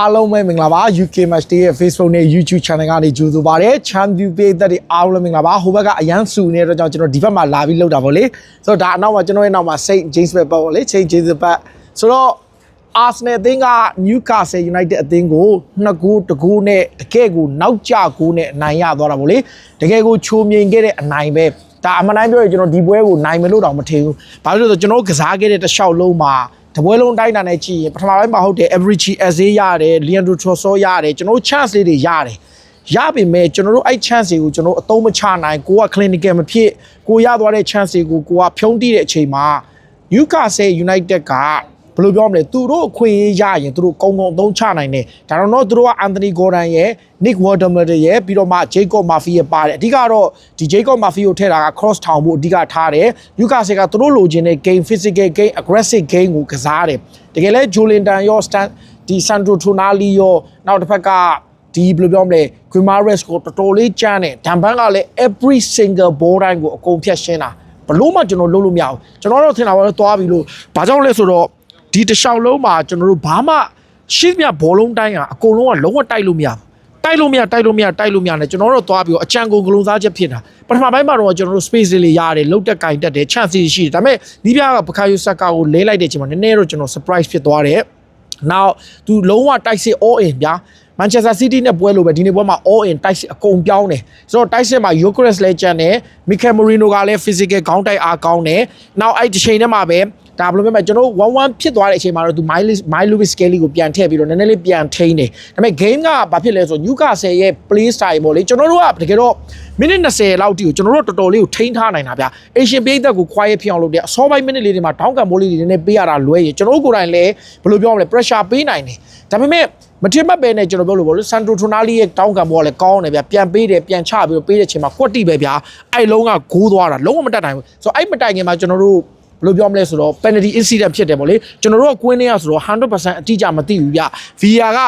အားလုံးပဲမင်္ဂလာပါ UK Match Day ရဲ့ Facebook နဲ့ YouTube Channel ကနေကြိုဆိုပါရစေ။ Champion ပေးသက်တွေအားလုံးမင်္ဂလာပါ။ဟိုဘက်ကအရန်စုနေတဲ့အတွက်ကြောင့်ကျွန်တော်ဒီဘက်မှာလာပြီးလောက်တာပေါ့လေ။ဆိုတော့ဒါအနောက်မှာကျွန်တော်ရဲ့နောက်မှာ Saint James ပဲပေါ့လေ။ Saint James ပဲဆိုတော့ Arsenal အသင်းက Newcastle United အသင်းကိုနှစ်ဂိုးတစ်ဂိုးနဲ့တကယ်ကိုနောက်ကျဂိုးနဲ့အနိုင်ရသွားတာပေါ့လေ။တကယ်ကိုချိုးမြင်ခဲ့တဲ့အနိုင်ပဲ။ဒါအမှန်တိုင်းပြောရင်ကျွန်တော်ဒီပွဲကိုနိုင်မယ်လို့တော့မထင်ဘူး။ဘာလို့လဲဆိုတော့ကျွန်တော်ကစားခဲ့တဲ့တစ်လျှောက်လုံးမှာ တပွဲလုံးတိုင်းတာနဲ့ကြည့်ရင်ပထမပိုင်းမှာဟုတ်တယ် average as ရတယ် Leandro Trossard ရတယ်ကျွန်တော်တို့ chance လေးတွေရတယ်ရပြီမဲ့ကျွန်တော်တို့အဲ့ chance တွေကိုကျွန်တော်အသုံးမချနိုင်ကိုက clinical မဖြစ်ကိုရသွားတဲ့ chance တွေကိုကိုကဖြုံးတိတဲ့အချိန်မှာ Newcastle United က ဘယ်လိုပြောမလဲသူတို့အခွင့်အရေးရရင်သူတို့ကုံကုံအသုံးချနိုင်တယ်ဒါတော့သူတို့ကအန်တိုနီဂေါ်ဒန်ရဲ့ Nick Waterman ရဲ့ပြီးတော့မှ Jacob Murphy ရဲ့ပါတယ်အဓိကတော့ဒီ Jacob Murphy ကိုထည့်တာက cross ထောင်ဖို့အဓိကထားတယ် Newcastle ကသူတို့လိုချင်တဲ့ game physical game aggressive game ကိုကစားတယ်တကယ်လဲ Jolinton ရော Stan ဒီ Sandro Tonali ရောနောက်တစ်ဖက်ကဒီဘယ်လိုပြောမလဲ Guimaraes ကိုတော်တော်လေးကြမ်းတယ်ဒန်ဘန်ကလည်း every single ball တိုင်းကိုအကုန်ဖြတ်ရှင်းတာဘလို့မှကျွန်တော်လုပ်လို့မရဘူးကျွန်တော်တို့ထင်တာว่าသွားပြီလို့ဘာကြောင့်လဲဆိုတော့ ဒီတစ်လျှောက်လုံးမှာကျွန်တော်တို့ဘာမှရှိသမျှဘောလုံးတိုင်းကအကုန်လုံးကလုံးဝတိုက်လို့မရဘူးတိုက်လို့မရတိုက်လို့မရတိုက်လို့မရနဲ့ကျွန်တော်တို့သွားပြီးတော့အကြံကုန်ကလုံးစားချက်ဖြစ်တာပထမပိုင်းမှာတော့ကျွန်တော်တို့ space လေးရတယ်လုတ်တက်ကင်တက်တယ် chance ရှိတယ်ဒါပေမဲ့ဒီပြကဘခါယူဆက်ကကိုလဲလိုက်တဲ့အချိန်မှာနည်းနည်းတော့ကျွန်တော် surprise ဖြစ်သွားတယ်နောက်သူလုံးဝတိုက်စစ် all in ဗျာ Manchester City နဲ့ပွဲလို့ပဲဒီနေ့ပွဲမှာ all in တိုက်စစ်အကုန်ပြောင်းတယ်ဆိုတော့တိုက်စစ်မှာ Gyökeres လည်းကျန်တယ် Mikel Merino ကလည်း physical ခေါင်းတိုက်အားကောင်းတယ်နောက်အဲ့ဒီချိန်ထဲမှာပဲ ဒါဘယ်လိုမျိုးကျွန်တော်1-1ဖြစ်သွားတဲ့အချိန်မှာတော့သူ Miles Miles Lewis Skelly ကိုပြန်ထည့်ပြီးတော့နည်းနည်းလေးပြန်ထိန်းတယ်ဒါပေမဲ့ game ကဘာဖြစ်လဲဆိုတော့ Newcastle ရဲ့ play style ပေါ့လေကျွန်တော်တို့ကတကယ်တော့မိနစ်20လောက်တိကိုကျွန်တော်တို့တော်တော်လေးကိုထိန်းထားနိုင်တာဗျာ Asian ပေးသက်ကို quiet ဖြစ်အောင်လုပ်တယ်အစောပိုင်းမိနစ်လေးတွေမှာ down ကန်မိုးလေးတွေနည်းနည်းပေးရတာလွဲရကျွန်တော်တို့ကိုယ်တိုင်လည်းဘယ်လိုပြောမလဲ pressure ပေးနိုင်တယ်ဒါပေမဲ့မထင်မှတ်ပဲနဲ့ကျွန်တော်ပြောလို့ပေါ့လေဆန်တိုထိုနာလီရဲ့တောင်းကံဘောကလည်းကောင်းတယ်ဗျပြန်ပေးတယ်ပြန်ချပြီးတော့ပေးတဲ့ချိန်မှာကွက်တိပဲဗျာအဲ့လုံးကဂိုးသွားတာလုံးဝမတက်နိုင်ဘူးဆိုတော့အဲ့မတိုင်ခင်မှာကျွန်တော်တို့ ဘယ်လိုပြောမလဲဆိုတော့ penalty incident ဖြစ်တယ်ပေါ့လေကျွန်တော်တို့ကကွင်းထဲကဆိုတော့100%အတိအကျမသိဘူးဗျ VR က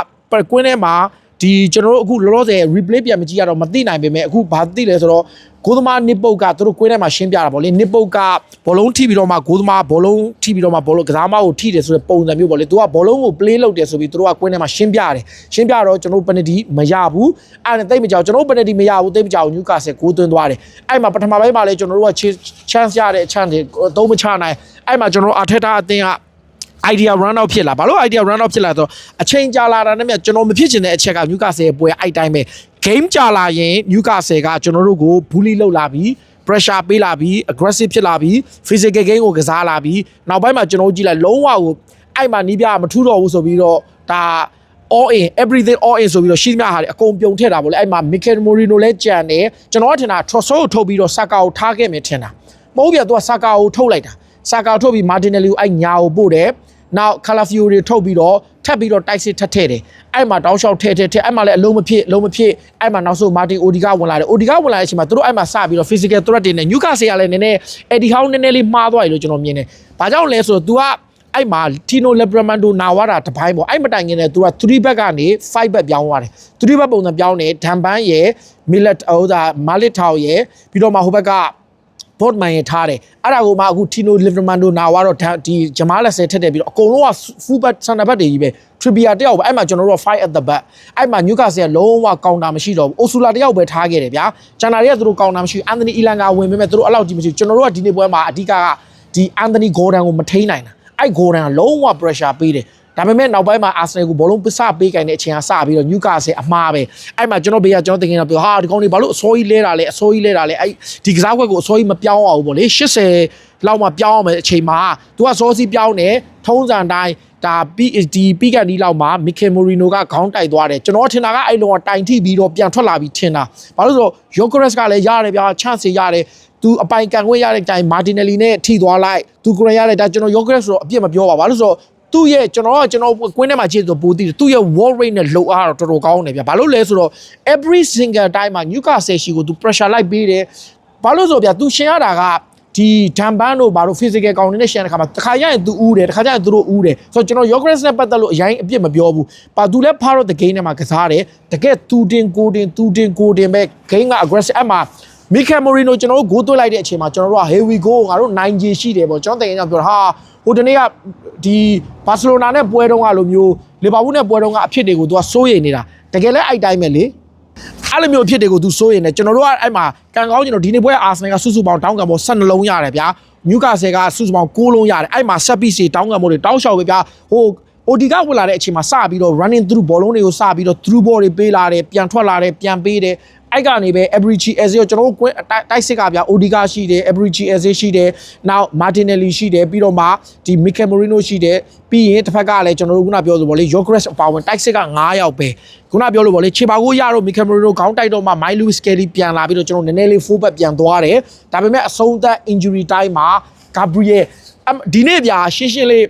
ကွင်းထဲမှာ ဒီကျွန်တော်တို့အခုလောလောဆယ် replay ပြန်မကြည့်ရတော့မသိနိုင်ပေမဲ့အခုဘာသိလဲဆိုတော့ဂိုးသမားနစ်ပုတ်ကသူတို့ကွင်းထဲမှာရှင်းပြတာပေါ့လေနစ်ပုတ်ကဘောလုံးထိပြီးတော့မှဂိုးသမားဘောလုံးထိပြီးတော့မှဘောလုံးကစားမကိုထိတယ်ဆိုတဲ့ပုံစံမျိုးပေါ့လေသူကဘောလုံးကို play လုပ်တယ်ဆိုပြီးသူတို့ကကွင်းထဲမှာရှင်းပြတယ်ရှင်းပြတော့ကျွန်တော်တို့ penalty မရဘူးအဲ့ဒါနဲ့တိတ်မကြောက်ကျွန်တော်တို့ penalty မရဘူးတိတ်မကြောက် Newcastle ကိုသွင်းသွားတယ်အဲ့မှာပထမပိုင်းမှာလည်းကျွန်တော်တို့က chance ရတဲ့ chance တွေသုံးမချနိုင်အဲ့မှာကျွန်တော်တို့ Arteta အသင်းက idea run out ဖြစ်လာဘာလို့ idea run out ဖြစ်လာဆိုတော့အချိန်ကြာလာတာနဲ့မြတ်ကျွန်တော်မဖြစ်ချင်တဲ့အချက်က Newcastle ရဲ့ပွဲအဲ့တိုင်းပဲ game ကြာလာရင် Newcastle ကကျွန်တော်တို့ကို bully လုပ်လာပြီး pressure ပေးလာပြီး aggressive ဖြစ်လာပြီး physical game ကိုကစားလာပြီးနောက်ပိုင်းမှာကျွန်တော်ကြည့်လိုက်လုံးဝကိုအဲ့မှာနီးပြမထူးတော့ဘူးဆိုပြီးတော့ဒါ all in everything all in ဆိုပြီးတော့ရှိသမျှဟာတွေအကုန်ပြုံထည့်တာပေါ့လေအဲ့မှာ Mikel Merino လည်းကြံတယ်ကျွန်တော်ကထင်တာ Trossard ကိုထုတ်ပြီးတော့ Saka ကိုထားခဲ့မယ်ထင်တာမဟုတ်ပြသူက Saka ကိုထုတ်လိုက်တာ Saka ကိုထုတ်ပြီး Martinelli ကိုအဲ့ညာကိုပို့တယ် နောက် Calafiori ထုတ်ပြီးတော့ထပ်ပြီးတော့တိုက်စစ်ထပ်ထည့်တယ်အဲ့မှာတောင်းလျှောက်ထည့်ထည့်ထည့်အဲ့မှာလည်းအလုံးမဖြစ်အလုံးမဖြစ်အဲ့မှာနောက်ဆုံး Martin Odegaard ဝင်လာတယ် Odegaard ဝင်လာတဲ့အချိန်မှာသူတို့အဲ့မှာစပြီးတော့ physical threat တွေနဲ့ Newcastle ကလည်းနည်းနည်း Eddie Howe နည်းနည်းလေးမှားသွားပြီလို့ကျွန်တော်မြင်တယ်။ဘာကြောင့်လဲဆိုတော့ तू ကအဲ့မှာ Tino Lebramando နာဝါတာတပိုင်းပေါ့အဲ့မတိုင်ခင်နဲ့ तू က3 back ကနေ5 back ပြောင်းသွားတယ်3 back ပုံစံပြောင်းတယ်ဒန်ပန်းရယ် Millet ဟိုဒါ Malik Thao ရယ်ပြီးတော့မှဟိုဘက်က ဘော့မန်ရထားတယ်အဲ့ဒါကိုမှအခုတီနိုလီဗရမန်ဒိုနာဝါတော့ဒီဂျမားလက်ဆယ်ထက်တယ်ပြီးတော့အကုန်လုံးကဖူဘတ်ဆန်နာဘတ်တွေကြီးပဲထရီဘီယာတယောက်ပဲအဲ့မှာကျွန်တော်တို့က5 at the back အဲ့မှာနျူကာဆယ်ကလုံးဝကောင်တာမရှိတော့ဘူးအိုဆူလာတယောက်ပဲထားခဲ့တယ်ဗျာဂျန်နာတွေကသူတို့ကောင်တာမရှိဘူးအန်တိုနီအီလန်ကဝင်ပေမဲ့သူတို့အဲ့လောက်ကြီးမရှိဘူးကျွန်တော်တို့ကဒီနေ့ပွဲမှာအဓိကကဒီအန်တိုနီဂေါ်ဒန်ကိုမထိန်းနိုင်တာအဲ့ဂေါ်ဒန်ကလုံးဝ pressure ပေးတယ် ဒါပေမဲ့နောက်ပိုင်းမှာအာဆနယ်ကိုဘောလုံးပစပေးကင်တဲ့အချိန်ကစပြီးတော့နျူကာဆယ်အမှားပဲအဲ့မှာကျွန်တော်ဘေးကကျွန်တော်တင်နေတာပြောဟာဒီကောင်တွေဘာလို့အစိုးကြီးလဲတာလဲအစိုးကြီးလဲတာလဲအဲ့ဒီကစားကွက်ကိုအစိုးကြီးမပြောင်းအောင်ဗောလေ80လောက်မှပြောင်းအောင်မယ်အချိန်မှာ तू ကစောစီပြောင်းတယ်ထုံးစံတိုင်းဒါ PSD ပြီးကန်ဒီလောက်မှာမီကယ်မိုရီနိုကခေါင်းတိုက်သွားတယ်ကျွန်တော်ထင်တာကအဲ့လုံးကတိုင်ထိပြီးတော့ပြန်ထွက်လာပြီးထင်တာဘာလို့ဆိုတော့ Yokeres ကလည်းရတယ်ဗျာ chance ရတယ်သူအပိုင်ကန်ခွင့်ရတဲ့အချိန်မာတင်နယ်လီနဲ့ထိသွားလိုက်သူကိုရရလိုက်ဒါကျွန်တော် Yokeres ဆိုတော့အပြစ်မပြောပါဘာလို့ဆိုတော့ သူ့ရဲ့ကျွန်တော်ကကျွန်တော်ကွင်းထဲမှာကြည့်ဆိုပိုးတည်တယ်သူ့ရဲ့ wall rate နဲ့လုံအားတော့တော်တော်ကောင်းတယ်ဗျာဘာလို့လဲဆိုတော့ every single time မှာ Newcastle ရှိကိုသူ pressure လိုက်ပေးတယ်ဘာလို့ဆိုဗျာသူရှင်ရတာကဒီဒမ်ဘန်တို့ဘာလို့ physical ကောင်းနေတဲ့ရှင်တဲ့ခါမှာတစ်ခါရရင်သူဦးတယ်တစ်ခါကျရင်သူတို့ဦးတယ်ဆိုတော့ကျွန်တော် Yogres နဲ့ပတ်သက်လို့အရင်အပြစ်မပြောဘူးပါသူလည်းဖားတော့ the game ထဲမှာကစားတယ်တကယ်သူတင်ကိုတင်သူတင်ကိုတင်ပဲ game က aggressive အမှမီကယ်မိုရီနိုကျွန်တော်တို့ဂိုးသွင်းလိုက်တဲ့အချိန်မှာကျွန်တော်တို့က here we go ငါတို့နိုင်ကြီးရှိတယ်ပေါ့ကျွန်တော်တကယ်ကြောင့်ပြောတာဟာဟဟိုတနေ့က ဒီဘာစီလိုနာနဲ့ပွဲတုန်းကလိုမျိုးလီဗာပူးနဲ့ပွဲတုန်းကအဖြစ်တွေကိုသူကစိုးရိမ်နေတာတကယ်လဲအဲ့တိုင်းပဲလေအဲ့လိုမျိုးအဖြစ်တွေကိုသူစိုးရိမ်နေကျွန်တော်တို့ကအဲ့မှာကန်ကောင်းကျွန်တော်ဒီနေ့ပွဲအာဆင်နယ်ကစုစုပေါင်းတောင်းကံပေါ်12လုံးရတယ်ဗျာနျူကာဆယ်ကစုစုပေါင်း9လုံးရတယ်အဲ့မှာဆက်ပီစီတောင်းကံပေါ်တွေတောင်းလျှောက်ပဲဗျာဟို OD ကဝင်လာတဲ့အချိန်မှာစပြီးတော့ running through ဘောလုံးတွေကိုစပြီးတော့ through ball တွေပေးလာတယ်ပြန်ထွက်လာတယ်ပြန်ပေးတယ် အဲ့ကနေပဲ Abrici Eze ကိုကျွန်တော်တို့ကွင်းတိုက်စစ်ကဗျာ OD ကရှိတယ် Abrici Eze ရှိတယ်နောက် Martinelli ရှိတယ်ပြီးတော့မှဒီ Mikel Merino ရှိတယ်ပြီးရင်တစ်ဖက်ကလည်းကျွန်တော်တို့ခုနပြောလို့ဗောလေ Yogres အပါဝင်တိုက်စစ်က9ယောက်ပဲခုနပြောလို့ဗောလေခြေပါကိုရတော့ Mikel Merino ခေါင်းတိုက်တော့မှ My Lewis Kelly ပြန်လာပြီးတော့ကျွန်တော်နည်းနည်းလေး full back ပြန်သွားတယ်ဒါပေမဲ့အဆုံးသက် injury time မှာ Gabriel ဒီနေ့ဗျာရှင်းရှင်းလေး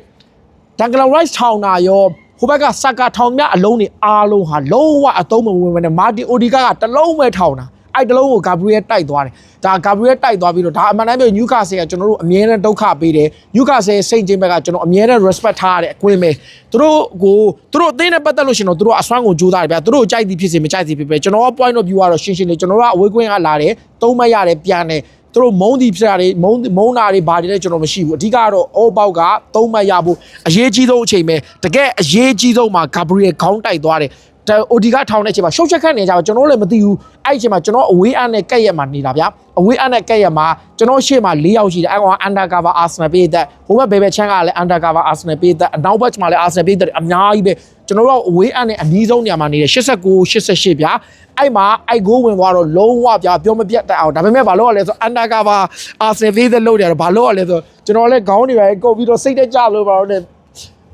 ဒန်ကလာရိုက်ထောင်တာရော ဟိုဘက်ကစကာထောင်မြအလုံးတွေအားလုံးဟာလုံးဝအသုံးမဝင်ဘဲနဲ့မာတီအိုဒီကာကတစ်လုံးပဲထောင်တာအဲ့တစ်လုံးကိုဂါဘရီယယ်တိုက်သွားတယ်ဒါဂါဘရီယယ်တိုက်သွားပြီးတော့ဒါအမှန်တမ်းပြောနျူကာဆယ်ကကျွန်တော်တို့အမြဲတမ်းဒုက္ခပေးတယ်နျူကာဆယ်စိတ်ချင်းဘက်ကကျွန်တော်အမြဲတမ်း respect ထားရတဲ့အကွင်းပဲသူတို့ကိုသူတို့အသင်းနဲ့ပတ်သက်လို့ရှင်တော့သူတို့အစွမ်းကိုကြိုးစားတယ်ဗျာသူတို့ကြိုက်သည်ဖြစ်စေမကြိုက်သည်ဖြစ်ပဲကျွန်တော်က point of view ကတော့ရှင်းရှင်းလေးကျွန်တော်တို့ကအဝေးကွင်းကလာတယ်သုံးမရတယ်ပြန်တယ် သူတို့မုံဒီဖြစ်တာတွေမုံမုံနာတွေဘာတွေလဲကျွန်တော်မရှိဘူးအဓိကတော့အောပေါက်ကသုံးမရဖို့အရေးကြီးဆုံးအချိန်ပဲတကယ်အရေးကြီးဆုံးမှာဂါဘရီယယ်ခေါင်းတိုက်သွားတယ်ဒါ အိုဒီကထောင်တဲ့အချိန်မှာရှုပ်ချက်ခတ်နေကြပါကျွန်တော်လည်းမသိဘူးအဲ့အချိန်မှာကျွန်တော်အဝေးအန်းနဲ့ကက်ရက်မှာနေတာဗျာအဝေးအန်းနဲ့ကက်ရက်မှာကျွန်တော်ရှေ့မှာ၄ယောက်ရှိတယ်အဲ့ကောင်က undercover Arsenal ပေးတဲ့ဟိုဘက်ဘယ်ဘက်ချမ်းကလည်း undercover Arsenal ပေးတဲ့အနောက်ဘက်မှာလည်း Arsenal ပေးတဲ့အများကြီးပဲကျွန်တော်တို့အဝေးအန်းနဲ့အနီးဆုံးနေရာမှာနေတယ်89 88ဗျာအဲ့မှာအဲ့ဂိုးဝင်သွားတော့လုံးဝဗျာပြောမပြတ်တက်အောင်ဒါပေမဲ့ဘာလို့ရလဲဆို undercover Arsenal ပေးတဲ့လို့တယ်ဘာလို့ရလဲဆိုကျွန်တော်လည်းခေါင်းတွေပဲကုတ်ပြီးတော့စိတ်တက်ကြလို့ပါတော့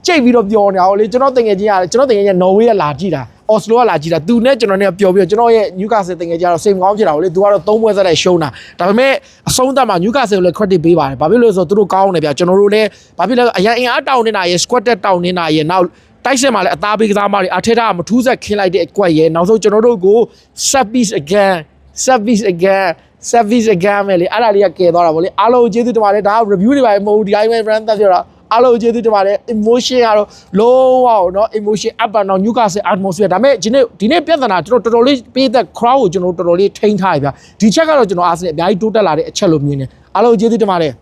ကြိတ်ပြီးတော့ပြောနေတာဟိုလေကျွန်တော်တငယ်ချင်းရတယ်ကျွန်တော်တငယ်ချင်းနော်ဝေးကလာကြည့်တာ အော်စလိုကလာကြည့်တာသူနဲ့ကျွန်တော်နဲ့ပျော်ပြီးတော့ကျွန်တော်ရဲ့နျူကာဆယ်တငယ်ချင်းကတော့စိတ်မကောင်းဖြစ်တာဟိုလေသူကတော့သုံးပွဲဆက်တဲ့ရှုံးတာဒါပေမဲ့အဆုံးသတ်မှာနျူကာဆယ်ကိုလည်း credit ပေးပါတယ်ဘာဖြစ်လို့လဲဆိုတော့သူတို့ကောင်းတယ်ဗျာကျွန်တော်တို့လည်းဘာဖြစ်လဲအရင်အင်အားတောင်းနေတာရယ် squat တက်တောင်းနေတာရယ်နောက်တိုက်စစ်မှာလည်းအသားပေးကစားမတွေအထက်တာမထူးဆက်ခင်းလိုက်တဲ့အကွက်ရယ်နောက်ဆုံးကျွန်တော်တို့ကို set piece again set piece again service again မယ်လေအဲ့ဒါလေးကကယ်သွားတာဗောလေအားလုံးကျေးဇူးတင်ပါတယ်ဒါက review တွေပါမဟုတ်ဘူးဒီတိုင်းပဲ brand သက်ပြောတာ အားလုံးကျေးဇူးတင်ပါတယ် emotion ကတော့လုံးဝနော် emotion up and down Newcastle atmosphere ဒါပေမဲ့ဒီနေ့ဒီနေ့ပြဿနာကျွန်တော်တော်တော်လေးပေးသက် crowd ကိုကျွန်တော်တော်တော်လေးထိန်းထားရပြဒီချက်ကတော့ကျွန်တော် Arsenal အများကြီးတိုးတက်လာတဲ့အချက်လို့မြင်တယ်အားလုံးကျေးဇူးတင်ပါတယ်